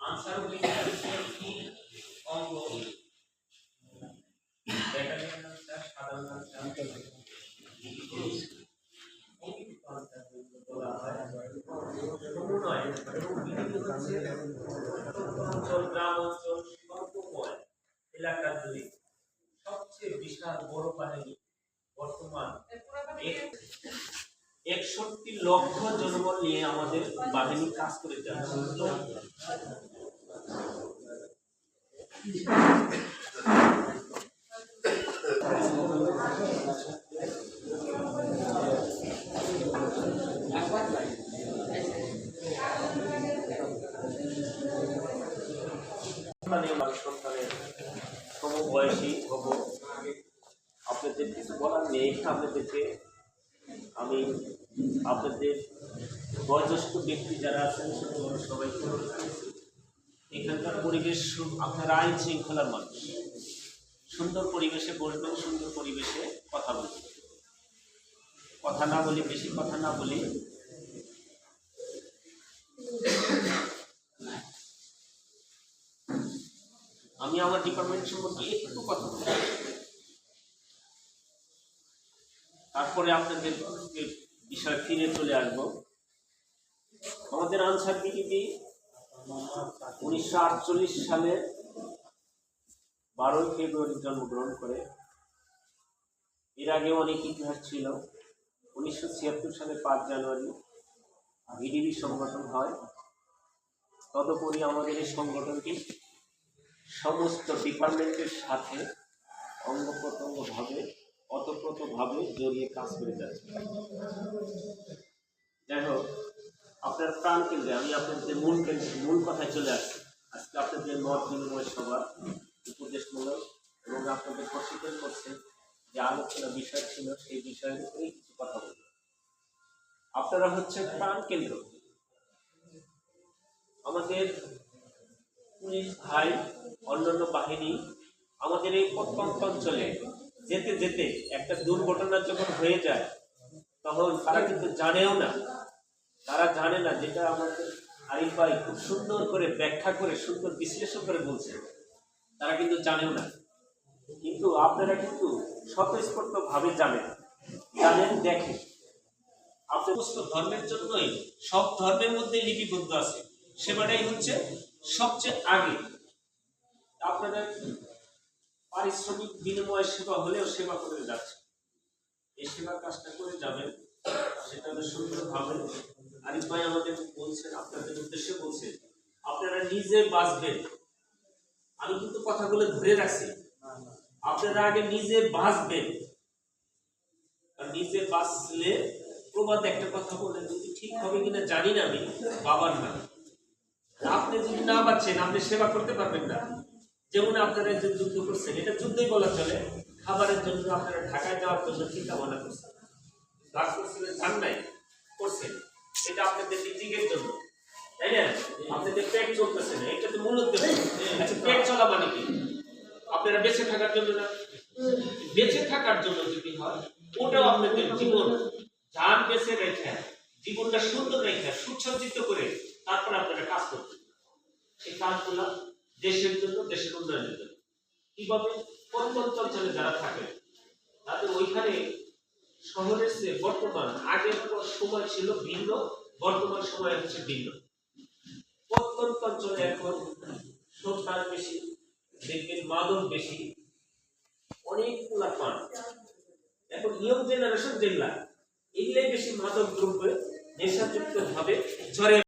Answer অঙ্গ? Battalion answer সাধারণ answer বলা হয় সমন্বয় এবং বিভিন্ন গ্রাম অঞ্চল এলাকা জুড়ে সবচেয়ে বিশাল বড় বাহিনী বর্তমান একষট্টি লক্ষ জনবল নিয়ে আমাদের বাহিনী কাজ করে যাচ্ছে। মানে আপনাদের কিছু বলার নেই, আপনাদেরকে আমি আপনাদের বয়োজ্যেষ্ঠ ব্যক্তি যারা আছেন সেগুলো সবাইকে এখানকার পরিবেশ আপনারা আইন শৃঙ্খলার মানুষ। সুন্দর পরিবেশে বসবেন, সুন্দর পরিবেশে কথা বলবেন। কথা না বলি, বেশি কথা না বলি। আমি আমার ডিপার্টমেন্ট সম্পর্কে একটু কথা বলব তারপরে আপনাদের বিষয় ফিরে চলে আসব। আমাদের আনসার বিটিভি উনিশশো আটচল্লিশ সালে বারোই ফেব্রুয়ারি জন্মগ্রহণ করে। এর আগে অনেক ইতিহাস ছিল। উনিশশো ছিয়াত্তর সালে পাঁচ জানুয়ারি ভিডিবি সংগঠন হয়। তদুপরি আমাদের এই সংগঠনটি সমস্ত ডিপার্টমেন্টের সাথে অঙ্গ প্রত্যঙ্গভাবে অতপ্রতভাবে জড়িয়ে কাজ করে যাচ্ছে। যাই হোক, আপনার প্রাণ কেন্দ্রে, আমি আপনার যে মূল কেন্দ্রে, মূল কথায় চলে আসছি। আজকে আপনার যে মত বিনিময় সভা উপদেশমূলক এবং আপনাদের প্রশিক্ষণ করছে যে আলোচনা বিষয় ছিল, সেই বিষয়ের উপরেই কিছু কথা বলব। আপনারা হচ্ছে প্রাণ কেন্দ্র। আমাদের পুলিশ ভাই, অন্যান্য বাহিনী আমাদের এই প্রত্যন্ত অঞ্চলে যেতে যেতে একটা দুর্ঘটনা যখন হয়ে যায়, তখন তারা কিন্তু জানেও না। তারা জানে না যেটা আমাদের আরিফ ভাই খুব সুন্দর করে ব্যাখ্যা করে, সুন্দর বিশ্লেষণ করে বলছে। তারা কিন্তু জানেও না। কিন্তু আপনারা কিন্তু স্বতঃস্ফূর্ত ভাবে জানেন। জানেন, দেখেন। আপনার ধর্মের জন্যই সব ধর্মের মধ্যে লিপিবদ্ধ আছে। সেবাটাই হচ্ছে সবচেয়ে আগে। আপনারা পারিশ্রমিক বিনিময় সেবা হলেও সেবা করে যাচ্ছে। এই সেবা কাজটা করে যাবেন, সেটা হলো সুন্দরভাবে আরিফ ভাই আমাদের বলছেন, আপনাদের উদ্দেশ্যে বলছেন আপনারা নিজে বাঁচবেন। আমি কিন্তু কথাগুলো ধরে রাখছি। আপনারা আগে নিজে বাঁচবেন। নিজে বাঁচলে প্রবাদ একটা কথা বললেন যদি ঠিক হবে কিনা জানি না আমি, বাবার না আপনি যদি না বাঁচেন, আপনি সেবা করতে পারবেন না। যেমন আপনারা যে যুদ্ধ করছেন, এটা যুদ্ধই বলা চলে। খাবারের জন্য আপনারা ঢাকায় যাওয়ার জন্য চিন্তা ভাবনা করছেন। কাজ করছিলেন যান নাই, করছেন। এটা আপনাদের নিজেদের জন্য, তাই না? আপনাদের পেট চলতেছে না, এটা তো মূল আচ্ছা পেট চলা মানে কি? আপনারা বেঁচে থাকার জন্য না? বেঁচে থাকার জন্য যদি হয়, ওটাও আপনাদের জীবন। যান বেঁচে রেখে, জীবনটা সুন্দর রেখে, সুসজ্জিত করে তারপর আপনারা কাজ করবেন এই কাজগুলো দেশের জন্য, দেশের উন্নয়নের জন্য। কীভাবে প্রত্যন্ত অঞ্চলে যারা থাকে, তাদের ওইখানে শহরের চেয়ে বর্তমান, আগের সময় ছিল ভিন্ন, বর্তমান সময় হচ্ছে ভিন্ন। প্রত্যন্ত অঞ্চলে এখন সন্তান বেশি, দেখবেন মাদক বেশি, অনেকগুলা পান। এখন ইয়ং জেনারেশন যেগুলা, এগুলাই বেশি মাদক দ্রব্যে নেশাযুক্ত ভাবে ঝরে